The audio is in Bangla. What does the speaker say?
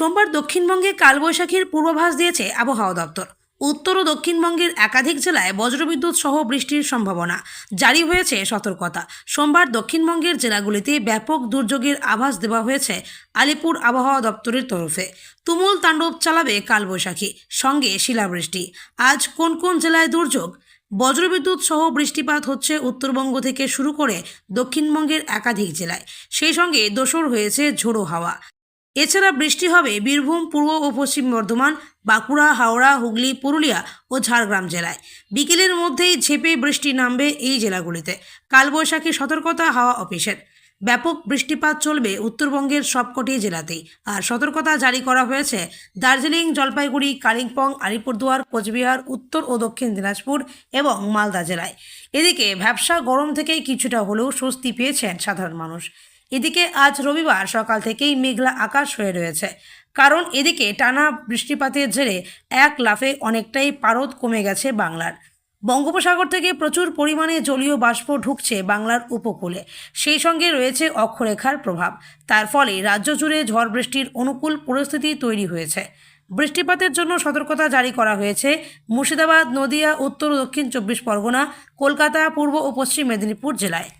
সোমবার দক্ষিণবঙ্গে কালবৈশাখীর পূর্বাভাস দিয়েছে আবহাওয়া দপ্তর। উত্তর ও দক্ষিণবঙ্গের একাধিক জেলায় বজ্রবিদ্যুৎ সহ বৃষ্টির সম্ভাবনা। জারি হয়েছে সতর্কতা। সোমবার দক্ষিণবঙ্গের জেলাগুলিতে ব্যাপক দুর্যোগের আভাস দেওয়া হয়েছে আলিপুর আবহাওয়া দপ্তরের তরফে। তুমুল তাণ্ডব চালাবে কালবৈশাখী, সঙ্গে শিলাবৃষ্টি। আজ কোন কোন জেলায় দুর্যোগ? বজ্রবিদ্যুৎ সহ বৃষ্টিপাত হচ্ছে উত্তরবঙ্গ থেকে শুরু করে দক্ষিণবঙ্গের একাধিক জেলায়। সেই সঙ্গে দোসর হয়েছে ঝোড়ো হাওয়া। এছাড়া বৃষ্টি হবে বীরভূম, পূর্ব ও পশ্চিম বর্ধমান, বাঁকুড়া, হাওড়া, হুগলি, পুরুলিয়া ও ঝাড়গ্রাম জেলায়। বিকেলের মধ্যেই ঝেপে বৃষ্টি নামবে এই জেলাগুলিতে। কালবৈশাখী সতর্কতা হাওয়া অফিসের। ব্যাপক বৃষ্টিপাত চলবে উত্তরবঙ্গের সবকটি জেলাতেই। আর সতর্কতা জারি করা হয়েছে দার্জিলিং, জলপাইগুড়ি, কালিম্পং, আলিপুরদুয়ার, কোচবিহার, উত্তর ও দক্ষিণ দিনাজপুর এবং মালদা জেলায়। এদিকে ভ্যাবসা গরম থেকেই কিছুটা হলেও স্বস্তি পেয়েছেন সাধারণ মানুষ। এদিকে আজ রবিবার সকাল থেকেই মেঘলা আকাশ হয়ে রয়েছে। কারণ এদিকে টানা বৃষ্টিপাতের জেরে এক লাফে অনেকটাই পারদ কমে গেছে বাংলার। বঙ্গোপসাগর থেকে প্রচুর পরিমাণে জলীয় বাষ্প ঢুকছে বাংলার উপকূলে। সেই সঙ্গে রয়েছে অক্ষরেখার প্রভাব। তার ফলে রাজ্য জুড়ে ঝড় বৃষ্টির অনুকূল পরিস্থিতি তৈরি হয়েছে। বৃষ্টিপাতের জন্য সতর্কতা জারি করা হয়েছে মুর্শিদাবাদ, নদিয়া, উত্তর ও দক্ষিণ চব্বিশ পরগনা, কলকাতা, পূর্ব ও পশ্চিম মেদিনীপুর জেলায়।